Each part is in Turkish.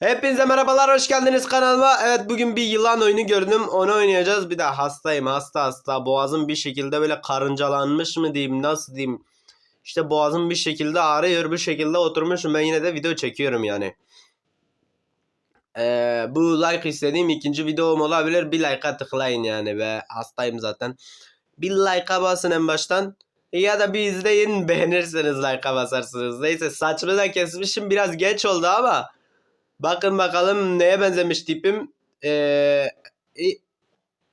Hepinize merhabalar hoş geldiniz kanalıma. Evet bugün bir yılan oyunu gördüm onu oynayacağız. Bir de hastayım hasta hasta boğazım bir şekilde böyle karıncalanmış mı diyeyim nasıl diyeyim. İşte boğazım bir şekilde ağrıyor bir şekilde oturmuşum ben yine de video çekiyorum yani. Ee, bu like istediğim ikinci videom olabilir bir like'a tıklayın yani ve hastayım zaten. Bir like'a basın en baştan. Ya da bir izleyin beğenirseniz like'a basarsınız. Neyse saçımı da kesmişim biraz geç oldu ama. Bakın bakalım neye benzemiş tipim. Ee,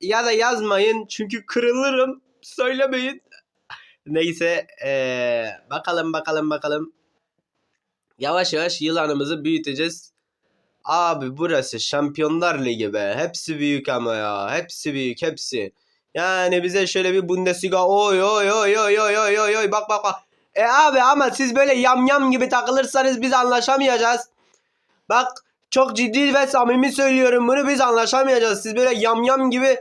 ya da yazmayın çünkü kırılırım. Söylemeyin. Neyse ee, bakalım bakalım bakalım. Yavaş yavaş yılanımızı büyüteceğiz. Abi burası Şampiyonlar Ligi be. Hepsi büyük ama ya. Hepsi büyük hepsi. Yani bize şöyle bir Bundesliga oy oy oy oy oy oy oy oy bak bak bak. E abi ama siz böyle yam yam gibi takılırsanız biz anlaşamayacağız. Bak çok ciddi ve samimi söylüyorum bunu biz anlaşamayacağız. Siz böyle yamyam gibi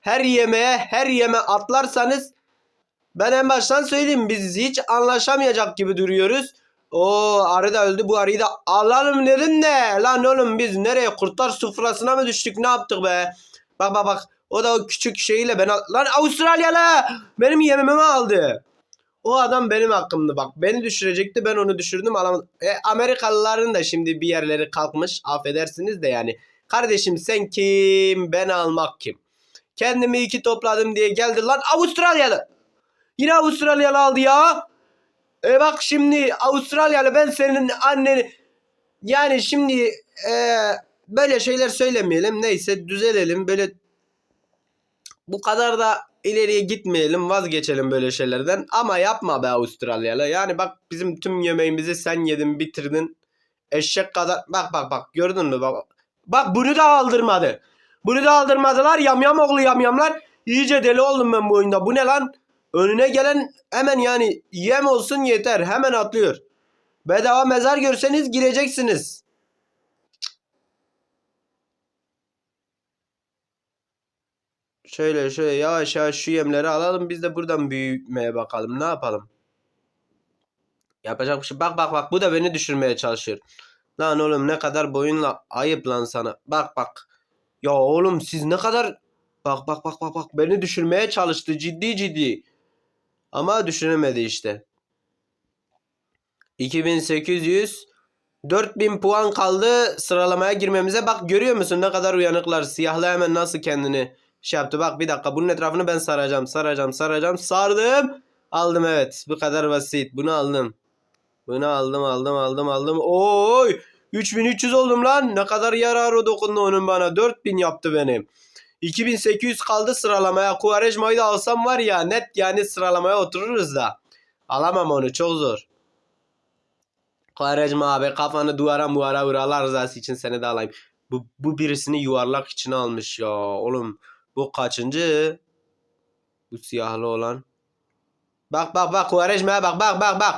her yemeğe her yeme atlarsanız ben en baştan söyleyeyim biz hiç anlaşamayacak gibi duruyoruz. O arı da öldü bu arıyı da alalım dedim de lan oğlum biz nereye kurtlar sofrasına mı düştük ne yaptık be. Bak bak bak o da o küçük şeyiyle ben lan Avustralyalı benim yememi aldı. O adam benim hakkımdı bak. Beni düşürecekti ben onu düşürdüm alamadım. E, Amerikalıların da şimdi bir yerleri kalkmış affedersiniz de yani. Kardeşim sen kim ben almak kim? Kendimi iki topladım diye geldi lan Avustralyalı. Yine Avustralyalı aldı ya. E bak şimdi Avustralyalı ben senin anneni yani şimdi e, böyle şeyler söylemeyelim neyse düzelelim böyle bu kadar da ileriye gitmeyelim vazgeçelim böyle şeylerden. Ama yapma be Avustralyalı. Yani bak bizim tüm yemeğimizi sen yedin bitirdin. Eşek kadar bak bak bak. Gördün mü? Bak bak. Bunu da aldırmadı. Bunu da aldırmadılar. Yamyam oğlu yamyamlar iyice deli oldum ben bu oyunda. Bu ne lan? Önüne gelen hemen yani yem olsun yeter. Hemen atlıyor. Bedava mezar görseniz gireceksiniz Şöyle şöyle yavaş yavaş şu yemleri alalım. Biz de buradan büyütmeye bakalım. Ne yapalım? Yapacak bir şey. Bak bak bak bu da beni düşürmeye çalışıyor. Lan oğlum ne kadar boyunla ayıp lan sana. Bak bak. Ya oğlum siz ne kadar bak bak bak bak bak beni düşürmeye çalıştı ciddi ciddi. Ama düşüremedi işte. 2800 4000 puan kaldı sıralamaya girmemize. Bak görüyor musun ne kadar uyanıklar. Siyahlı hemen nasıl kendini şey yaptı. Bak bir dakika bunun etrafını ben saracağım. Saracağım saracağım. Sardım. Aldım evet. Bu kadar basit. Bunu aldım. Bunu aldım aldım aldım aldım. Oy 3300 oldum lan. Ne kadar yararı dokundu onun bana. 4000 yaptı benim. 2800 kaldı sıralamaya. Kuvarejma'yı da alsam var ya net yani sıralamaya otururuz da. Alamam onu çok zor. Kuvarejma abi kafanı duvara muvara vur Allah için seni de alayım. Bu, bu birisini yuvarlak içine almış ya. Oğlum bu kaçıncı? Bu siyahlı olan. Bak bak bak Kuvarejma'ya bak bak bak bak.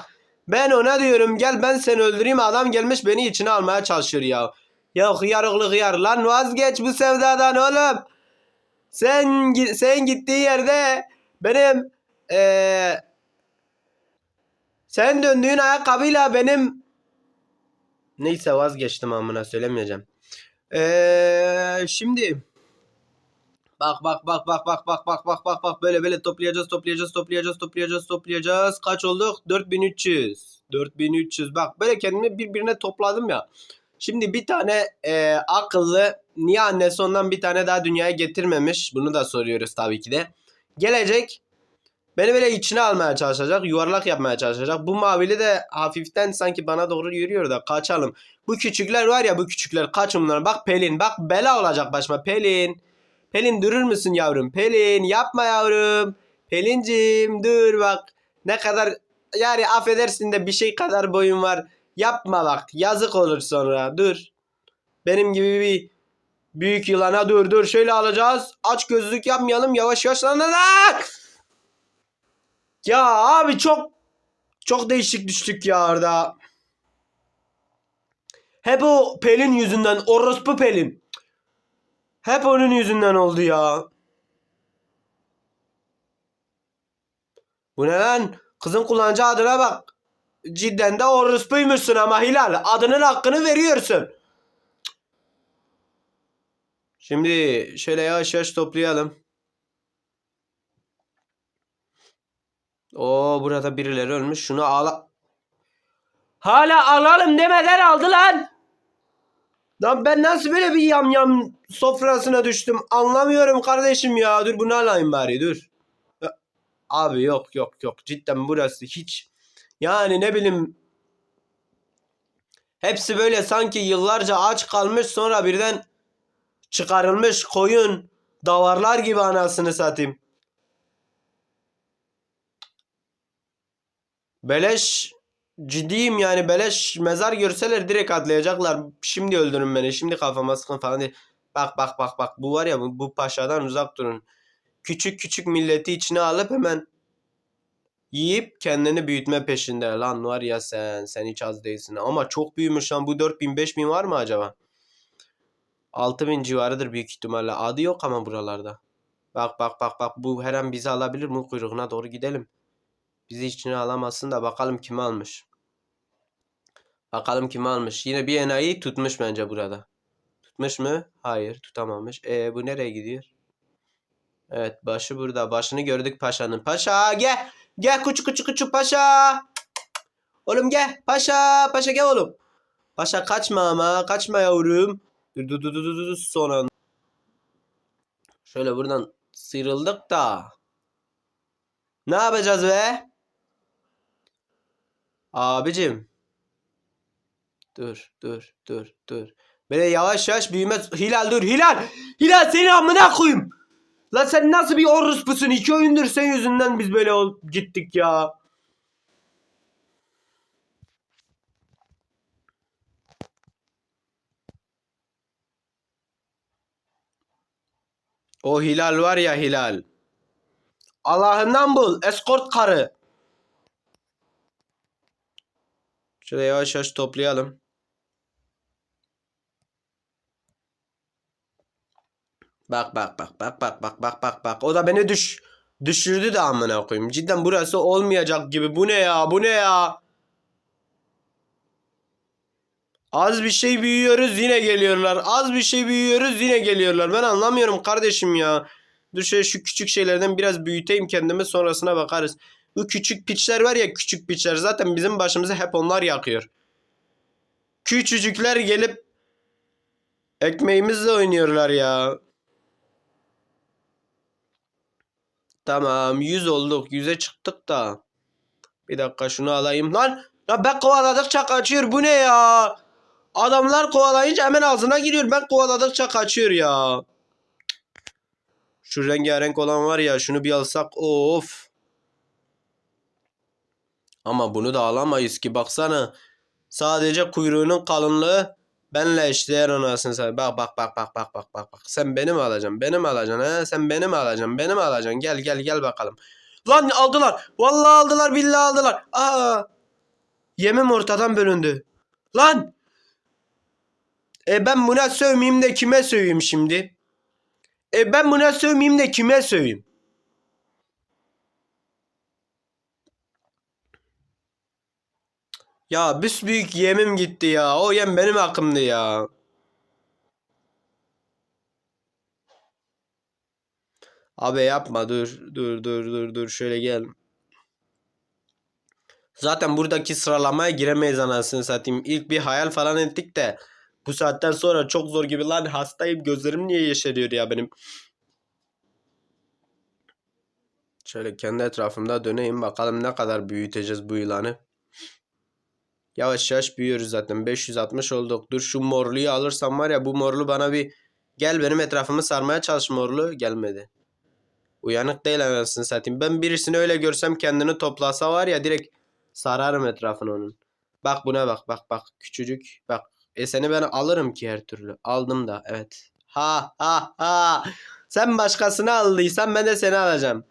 Ben ona diyorum gel ben seni öldüreyim adam gelmiş beni içine almaya çalışıyor ya. Ya hıyar oğlu hıyar lan vazgeç bu sevdadan oğlum. Sen sen gittiği yerde benim eee sen döndüğün ayakkabıyla benim neyse vazgeçtim amına söylemeyeceğim. Eee şimdi Bak bak bak bak bak bak bak bak bak bak böyle böyle toplayacağız toplayacağız toplayacağız toplayacağız toplayacağız. Kaç olduk? 4300. 4300 bak böyle kendimi birbirine topladım ya. Şimdi bir tane e, akıllı niye annesi ondan bir tane daha dünyaya getirmemiş? Bunu da soruyoruz tabii ki de. Gelecek beni böyle içine almaya çalışacak. Yuvarlak yapmaya çalışacak. Bu mavili de hafiften sanki bana doğru yürüyor da kaçalım. Bu küçükler var ya bu küçükler kaçın bunlar. Bak Pelin bak bela olacak başıma Pelin. Pelin durur musun yavrum? Pelin yapma yavrum. Pelincim dur bak. Ne kadar yani affedersin de bir şey kadar boyun var. Yapma bak. Yazık olur sonra. Dur. Benim gibi bir büyük yılana dur dur. Şöyle alacağız. Aç gözlük yapmayalım. Yavaş yavaş lan lan. Ya abi çok çok değişik düştük ya orada. Hep o Pelin yüzünden. Orospu Pelin. Hep onun yüzünden oldu ya. Bu ne lan? Kızın kullanıcı adına bak. Cidden de orospuymuşsun ama Hilal. Adının hakkını veriyorsun. Şimdi şöyle yavaş yavaş toplayalım. Oo burada birileri ölmüş. Şunu ala... Hala alalım demeden aldı lan. Lan ben nasıl böyle bir yamyam sofrasına düştüm anlamıyorum kardeşim ya. Dur bunu alayım bari dur. Abi yok yok yok cidden burası hiç yani ne bileyim hepsi böyle sanki yıllarca aç kalmış sonra birden çıkarılmış koyun davarlar gibi anasını satayım. Beleş ciddiyim yani beleş mezar görseler direkt atlayacaklar. Şimdi öldürün beni. Şimdi kafama sıkın falan diye. Bak bak bak bak bu var ya bu, bu paşadan uzak durun. Küçük küçük milleti içine alıp hemen yiyip kendini büyütme peşinde. Lan var ya sen sen hiç az değilsin. Ama çok büyümüş lan bu 4000 5000 var mı acaba? 6000 civarıdır büyük ihtimalle. Adı yok ama buralarda. Bak bak bak bak bu her an bizi alabilir mi? Kuyruğuna doğru gidelim. Bizi içine alamazsın da bakalım kimi almış. Bakalım kimi almış. Yine bir enayi tutmuş bence burada. Tutmuş mu? Hayır tutamamış. E bu nereye gidiyor? Evet başı burada. Başını gördük paşanın. Paşa gel. Gel küçük küçük küçük paşa. Oğlum gel. Paşa. Paşa gel oğlum. Paşa kaçma ama. Kaçma yavrum. Dur dur dur dur dur. Son an. Şöyle buradan sıyrıldık da. Ne yapacağız be? Abicim. Dur dur dur dur. Böyle yavaş yavaş büyüme. Hilal dur Hilal. Hilal seni amına koyayım. Lan sen nasıl bir orospusun? İki oyundur sen yüzünden biz böyle ol- gittik ya. O Hilal var ya Hilal. Allah'ından bul. Eskort karı. Şöyle yavaş yavaş toplayalım. Bak bak bak bak bak bak bak bak bak. O da beni düş düşürdü de amına koyayım. Cidden burası olmayacak gibi. Bu ne ya? Bu ne ya? Az bir şey büyüyoruz yine geliyorlar. Az bir şey büyüyoruz yine geliyorlar. Ben anlamıyorum kardeşim ya. Dur şöyle şu küçük şeylerden biraz büyüteyim kendimi sonrasına bakarız. Bu küçük piçler var ya küçük piçler zaten bizim başımızı hep onlar yakıyor. Küçücükler gelip ekmeğimizle oynuyorlar ya. Tamam 100 olduk. 100'e çıktık da. Bir dakika şunu alayım. Lan, lan ben kovaladıkça kaçıyor. Bu ne ya? Adamlar kovalayınca hemen ağzına giriyor. Ben kovaladıkça kaçıyor ya. Şu rengarenk olan var ya şunu bir alsak. Of. Ama bunu da alamayız ki baksana. Sadece kuyruğunun kalınlığı benle eşdeğer anasını satayım. Bak bak bak bak bak bak bak bak. Sen beni mi alacaksın? Beni mi alacaksın he? Sen beni mi alacaksın? Beni mi alacaksın? Gel gel gel bakalım. Lan aldılar. Vallahi aldılar billahi aldılar. Aa. Yemim ortadan bölündü. Lan. E ben buna sövmeyeyim de kime söveyim şimdi? E ben buna sövmeyeyim de kime söveyim? Ya büyük yemim gitti ya. O yem benim hakkımdı ya. Abi yapma dur dur dur dur dur şöyle gel. Zaten buradaki sıralamaya giremeyiz anasını satayım. İlk bir hayal falan ettik de bu saatten sonra çok zor gibi lan hastayım gözlerim niye yeşeriyor ya benim. Şöyle kendi etrafımda döneyim bakalım ne kadar büyüteceğiz bu yılanı. Yavaş yavaş büyüyoruz zaten. 560 olduk. Dur şu morluyu alırsam var ya bu morlu bana bir gel benim etrafımı sarmaya çalış morlu. Gelmedi. Uyanık değil anasını satayım. Ben birisini öyle görsem kendini toplasa var ya direkt sararım etrafını onun. Bak buna bak bak bak küçücük bak. E seni ben alırım ki her türlü. Aldım da evet. Ha ha ha. Sen başkasını aldıysan ben de seni alacağım.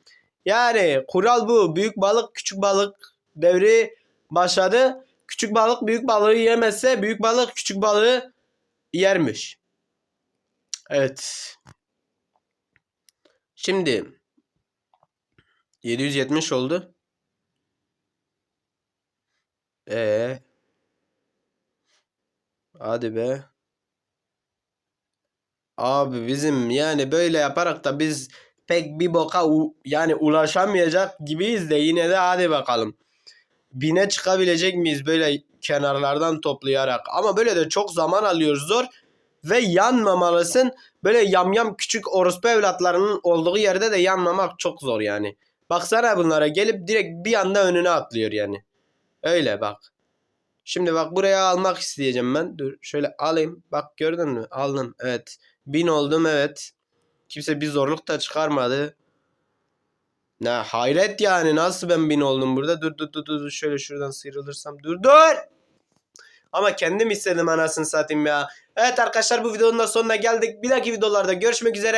Yani kural bu. Büyük balık küçük balık devri başladı. Küçük balık büyük balığı yemezse büyük balık küçük balığı yermiş. Evet. Şimdi 770 oldu. Ee. Hadi be. Abi bizim yani böyle yaparak da biz pek bir boka yani ulaşamayacak gibiyiz de yine de hadi bakalım. Bine çıkabilecek miyiz böyle kenarlardan toplayarak? Ama böyle de çok zaman alıyoruz zor. Ve yanmamalısın. Böyle yamyam küçük orospu evlatlarının olduğu yerde de yanmamak çok zor yani. Baksana bunlara gelip direkt bir anda önüne atlıyor yani. Öyle bak. Şimdi bak buraya almak isteyeceğim ben. Dur şöyle alayım. Bak gördün mü? Aldım. Evet. Bin oldum evet. Kimse bir zorluk da çıkarmadı. Ne hayret yani nasıl ben bin oldum burada? Dur dur dur dur şöyle şuradan sıyrılırsam. Dur dur. Ama kendim istedim anasını satayım ya. Evet arkadaşlar bu videonun da sonuna geldik. Bir dahaki videolarda görüşmek üzere.